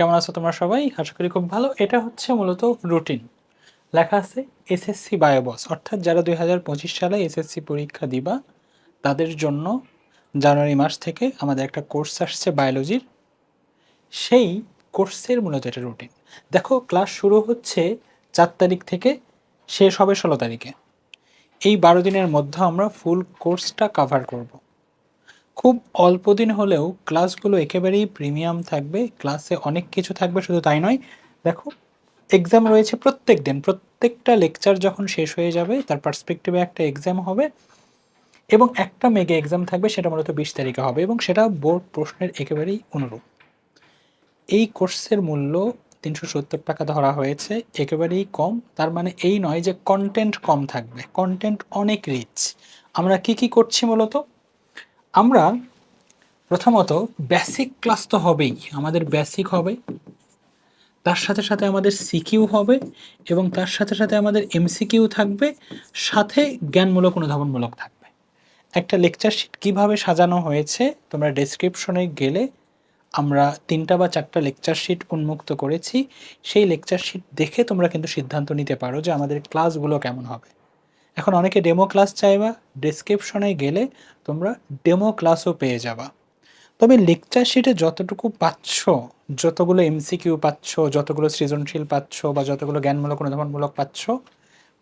কেমন আছো তোমরা সবাই? আশা করি খুব ভালো। এটা হচ্ছে মূলত রুটিন। লেখা আছে এসএসসি বায়োবস। অর্থাৎ যারা দুই হাজার পঁচিশ সালে এসএসসি পরীক্ষা দিবা, তাদের জন্য জানুয়ারি মাস থেকে আমাদের একটা কোর্স আসছে বায়োলজির। সেই কোর্সের মূলত এটা রুটিন। দেখো, ক্লাস শুরু হচ্ছে চার তারিখ থেকে, শেষ হবে ষোলো তারিখে। এই বারো দিনের মধ্যে আমরা ফুল কোর্সটা কাভার করব। খুব অল্প দিন হলেও ক্লাসগুলো একেবারেই প্রিমিয়াম থাকবে, ক্লাসে অনেক কিছু থাকবে, শুধু তাই নয়, দেখো এক্সাম রয়েছে প্রত্যেক দিন, প্রত্যেকটা লেকচার যখন শেষ হয়ে যাবে, তার পার্সপেক্টিভে একটা এক্সাম হবে এবং একটা মেগে এক্সাম থাকবে, সেটা মূলত বিশ তারিখে হবে এবং সেটা বোর্ড প্রশ্নের একেবারেই অনুরূপ। এই কোর্সের মূল্য তিনশো সত্তর টাকা ধরা হয়েছে, একেবারেই কম, তার মানে এই নয় যে কন্টেন্ট কম থাকবে কন্টেন্ট অনেক রিচ আমরা কি কি করছি মূলত? আমরা প্রথমত বেসিক ক্লাস তো হবেই, আমাদের বেসিক হবে, তার সাথে সাথে আমাদের সিকিউ হবে এবং তার সাথে সাথে আমাদের এমসিকিউ থাকবে, সাথে জ্ঞানমূলক অনুধাবনমূলক থাকবে। একটা লেকচার শিট কীভাবে সাজানো হয়েছে, তোমরা ডেসক্রিপশনে গেলে আমরা তিনটা বা চারটা লেকচার শিট উন্মুক্ত করেছি, সেই লেকচার শিট দেখে তোমরা কিন্তু সিদ্ধান্ত নিতে পারো যে আমাদের ক্লাসগুলো কেমন হবে। এখন অনেকে ডেমো ক্লাস চাইবা ডেসক্রিপশনে গেলে তোমরা ডেমো ক্লাসও পেয়ে যাবা। তবে লেকচার শিটে যতটুকু পাচ্ছ, যতগুলো এমসিকিউ পাচ্ছ, যতগুলো সৃজনশীল পাচ্ছ বা যতগুলো জ্ঞানমূলক অনুধাবনমূলক পাচ্ছ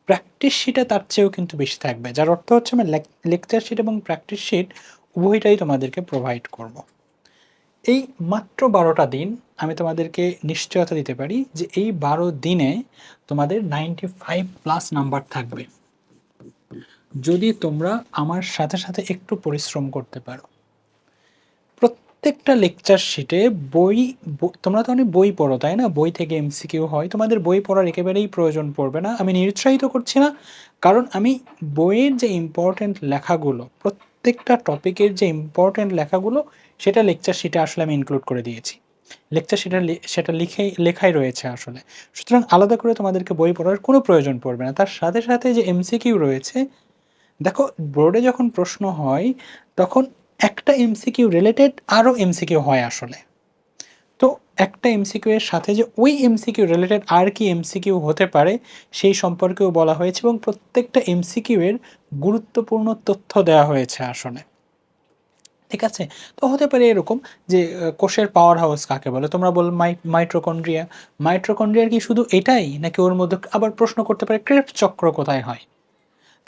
প্র্যাকটিস শিটে তার চেয়েও কিন্তু বেশি থাকবে। যার অর্থ হচ্ছে আমি লেকচার শিট এবং প্র্যাকটিস শিট উভয়টাই তোমাদেরকে প্রোভাইড করব। এই মাত্র বারোটা দিন আমি তোমাদেরকে নিশ্চয়তা দিতে পারি যে এই বারো দিনে তোমাদের নাইনটি ফাইভ প্লাস নাম্বার থাকবে। যদি তোমরা আমার সাথে সাথে একটু পরিশ্রম করতে পারো। প্রত্যেকটা লেকচার শিটে বই তোমরা তো অনেক বই পড়ো, তাই না? বই থেকে এমসিকিউ হয়। তোমাদের বই পড়ার একেবারেই প্রয়োজন পড়বে না। আমি নিরুৎসাহিত করছি না। কারণ আমি বইয়ের যে ইম্পর্ট্যান্ট লেখাগুলো, প্রত্যেকটা টপিকের যে ইম্পর্ট্যান্ট লেখাগুলো, সেটা লেকচার শিটে আসলে আমি ইনক্লুড করে দিয়েছি। লেকচার সেটা সেটা লিখে, লেখাই রয়েছে আসলে। সুতরাং আলাদা করে তোমাদেরকে বই পড়ার কোনো প্রয়োজন পড়বে না। তার সাথে সাথে যে এমসিকিউ রয়েছে দেখো, বোর্ডে যখন প্রশ্ন হয়, তখন একটা এমসিকিউ রিলেটেড আরও এমসিকিউ হয় আসলে। তো একটা এমসিকিউ এর সাথে যে ওই এমসিকিউ রিলেটেড আর কি এমসিকিউ হতে পারে, সেই সম্পর্কেও বলা হয়েছে এবং প্রত্যেকটা এমসিকিউ এর গুরুত্বপূর্ণ তথ্য দেওয়া হয়েছে আসলে। ঠিক আছে? তো হতে পারে এরকম যে কোষের পাওয়ার হাউস কাকে বলে? তোমরা বল মাই মাইট্রোকন্ড্রিয়া মাইট্রোকন্ড্রিয়ার কি শুধু এটাই, নাকি ওর মধ্যে আবার প্রশ্ন করতে পারে ক্রেফট চক্র কোথায় হয়?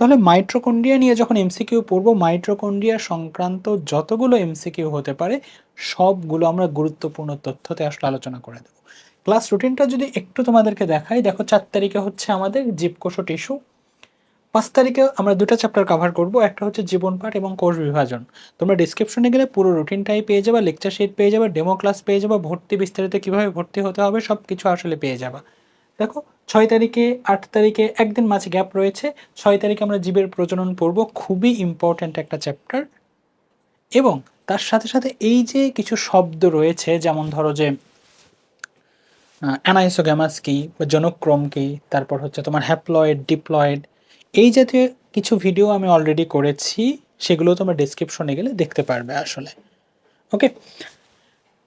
তাহলে মাইট্রোকন্ড্রিয়া নিয়ে যখন এমসিকিউ পড়ব, মাইট্রোকন্ড্রিয়া সংক্রান্ত যতগুলো এমসিকিউ হতে পারে, সবগুলো আমরা গুরুত্বপূর্ণ তথ্যতে আসলে আলোচনা করে দেবো। ক্লাস রুটিনটা যদি একটু তোমাদেরকে দেখাই, দেখো চার তারিখে হচ্ছে আমাদের জীবকোষ টিস্যু। পাঁচ তারিখে আমরা দুটো চ্যাপ্টার কভার করব, একটা হচ্ছে জীবন পাঠ এবং কোষ বিভাজন। তোমরা ডিসক্রিপশনে গেলে পুরো রুটিনটাই পেয়ে যাবা লেকচার শিট পেয়ে যাবা ডেমো ক্লাস পেয়ে যাবে, ভর্তি বিস্তারিত কীভাবে ভর্তি হতে হবে সব কিছু আসলে পেয়ে যাবে। দেখো ছয় তারিখে, আট তারিখে একদিন মাঝে গ্যাপ রয়েছে। ছয় তারিখে আমরা জীবের প্রজনন পড়ব খুবই ইম্পর্ট্যান্ট একটা চ্যাপ্টার এবং তার সাথে সাথে এই যে কিছু শব্দ রয়েছে, যেমন ধরো যে অ্যানাইসোগ্যামাস কি বা জনক্রম কি তারপর হচ্ছে তোমার হ্যাপ্লয়েড ডিপ্লয়েড এই জাতীয় কিছু ভিডিও আমি অলরেডি করেছি, সেগুলো তোমার ডিসক্রিপশনে গেলে দেখতে পারবে আসলে। ওকে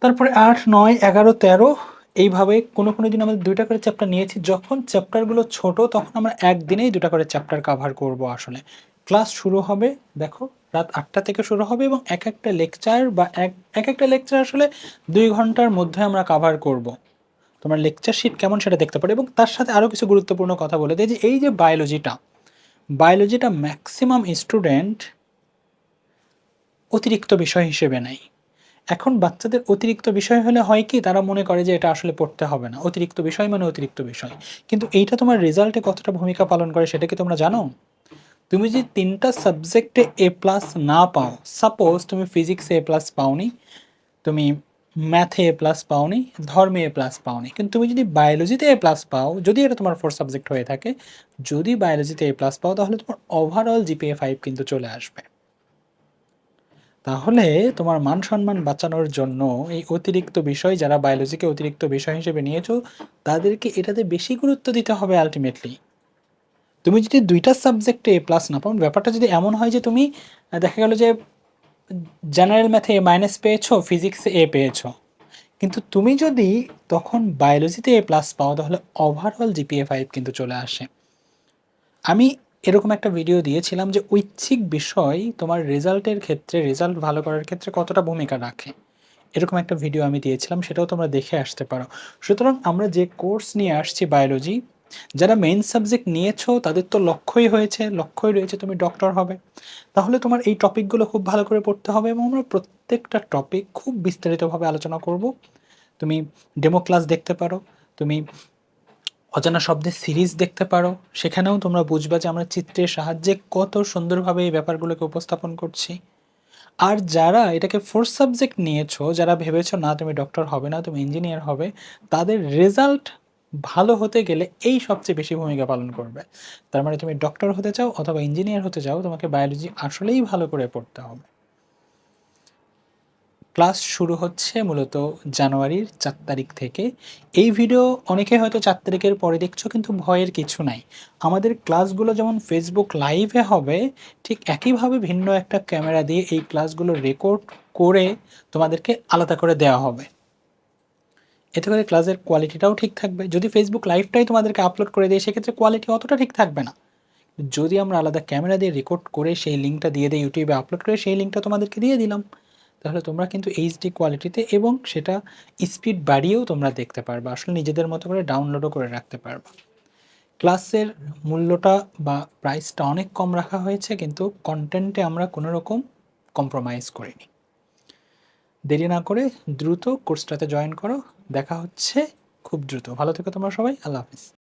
তারপরে আট, নয়, এগারো, তেরো এইভাবে কোনো কোনো দিন আমাদের দুইটা করে চ্যাপ্টার নিয়েছি। যখন চ্যাপ্টারগুলো ছোট, তখন আমরা একদিনেই দুটা করে চ্যাপ্টার কাভার করব আসলে। ক্লাস শুরু হবে, দেখো, রাত আটটা থেকে শুরু হবে এবং এক একটা লেকচার বা এক এক একটা লেকচার আসলে দুই ঘণ্টার মধ্যে আমরা কাভার করব। তোমার লেকচার শিট কেমন সেটা দেখতে পারো এবং তার সাথে আরও কিছু গুরুত্বপূর্ণ কথা বলে দেয় যে এই যে বায়োলজিটা বায়োলজিটা ম্যাক্সিমাম স্টুডেন্ট অতিরিক্ত বিষয় হিসেবে নেয়। এখন বাচ্চাদের অতিরিক্ত বিষয় হলে হয় কি, তারা মনে করে যে এটা আসলে পড়তে হবে না। অতিরিক্ত বিষয় মানে অতিরিক্ত বিষয়। কিন্তু এইটা তোমার রেজাল্টে কতটা ভূমিকা পালন করে সেটা কি তোমরা জানো? তুমি যদি তিনটা সাবজেক্টে এ প্লাস না পাও সাপোজ তুমি ফিজিক্সে এ প্লাস পাওনি, তুমি ম্যাথে এ প্লাস পাওনি, ধর্মে এ প্লাস পাওনি। কিন্তু তুমি যদি বায়োলজিতে এ প্লাস পাও, যদি এটা তোমার ফোর সাবজেক্ট হয়ে থাকে, যদি বায়োলজিতে এ প্লাস পাও, তাহলে তোমার ওভারঅল জিপিএ ফাইভ কিন্তু চলে আসবে। তাহলে তোমার মান সম্মান বাঁচানোর জন্য এই অতিরিক্ত বিষয় যারা বায়োলজিকে অতিরিক্ত বিষয় হিসেবে নিয়েছো, তাদেরকে এটাতে বেশি গুরুত্ব দিতে হবে আলটিমেটলি তুমি যদি দুইটা সাবজেক্টে এ প্লাস না পাও, ব্যাপারটা যদি এমন হয় যে তুমি দেখা গেল যে জেনারেল ম্যাথে এ মাইনাস পেয়েছ ফিজিক্সে এ পেয়েছ। কিন্তু তুমি যদি তখন বায়োলজিতে এ প্লাস পাও, তাহলে ওভারঅল জিপিএ ফাইভ কিন্তু চলে আসে। আমি এরকম একটা ভিডিও দিয়েছিলাম যে ঐচ্ছিক বিষয় তোমার রেজাল্টের ক্ষেত্রে রেজাল্ট ভালো করার ক্ষেত্রে কতটা ভূমিকা রাখে। এরকম একটা ভিডিও আমি দিয়েছিলাম, সেটাও তোমরা দেখে আসতে পারো। সুতরাং আমরা যে কোর্স নিয়ে আসছি বায়োলজি যারা মেইন সাবজেক্ট নিয়েছো, তাদের তো লক্ষ্যই হয়েছে, লক্ষ্যই রয়েছে তুমি ডক্টর হবে। তাহলে তোমার এই টপিকগুলো খুব ভালো করে পড়তে হবে এবং আমরা প্রত্যেকটা টপিক খুব বিস্তারিতভাবে আলোচনা করব। তুমি ডেমো ক্লাস দেখতে পারো, তুমি অজানা শব্দের সিরিজ দেখতে পারো। সেখানেও তোমরা বুঝবা যে আমরা চিত্রের সাহায্যে কত সুন্দরভাবে এই ব্যাপারগুলোকে উপস্থাপন করছি। আর যারা এটাকে ফোর্থ সাবজেক্ট নিয়েছো, যারা ভেবেছো, না, তুমি ডক্টর হবে না, তুমি ইঞ্জিনিয়ার হবে, তাদের রেজাল্ট ভালো হতে গেলে এই সবচেয়ে বেশি ভূমিকা পালন করবে। তার মানে তুমি ডক্টর হতে চাও অথবা ইঞ্জিনিয়ার হতে চাও, তোমাকে বায়োলজি আসলেই ভালো করে পড়তে হবে। ক্লাস শুরু হচ্ছে মূলত জানুয়ারির চার তারিখ থেকে। এই ভিডিও অনেকে হয়তো চার তারিখের পরে দেখছ কিন্তু ভয়ের কিছু নাই। আমাদের ক্লাসগুলো যেমন ফেসবুক লাইভে হবে, ঠিক একইভাবে ভিন্ন একটা ক্যামেরা দিয়ে এই ক্লাসগুলো রেকর্ড করে তোমাদেরকে আলাদা করে দেওয়া হবে। এতে করে ক্লাসের কোয়ালিটিটাও ঠিক থাকবে। যদি ফেসবুক লাইভটাই তোমাদেরকে আপলোড করে দিই সেক্ষেত্রে কোয়ালিটি অতটা ঠিক থাকবে না। যদি আমরা আলাদা ক্যামেরা দিয়ে রেকর্ড করে সেই লিঙ্কটা দিয়ে দিই ইউটিউবে আপলোড করে সেই লিঙ্কটা তোমাদেরকে দিয়ে দিলাম। তাহলে তোমরা কিন্তু এইচডি কোয়ালিটিতে এবং সেটা স্পিড বাড়িয়েও তোমরা দেখতে পারবে। আসলে নিজেদের মতো করে ডাউনলোডও করে রাখতে পারবে। ক্লাসের মূল্যটা বা প্রাইসটা অনেক কম রাখা হয়েছে কিন্তু কন্টেন্টে আমরা কোনো রকম কম্প্রোমাইজ করিনি। দেরি না করে দ্রুত কোর্সটাতে জয়েন করো। দেখা হচ্ছে খুব দ্রুত। ভালো থেকো তোমরা সবাই। আল্লাহ হাফিজ।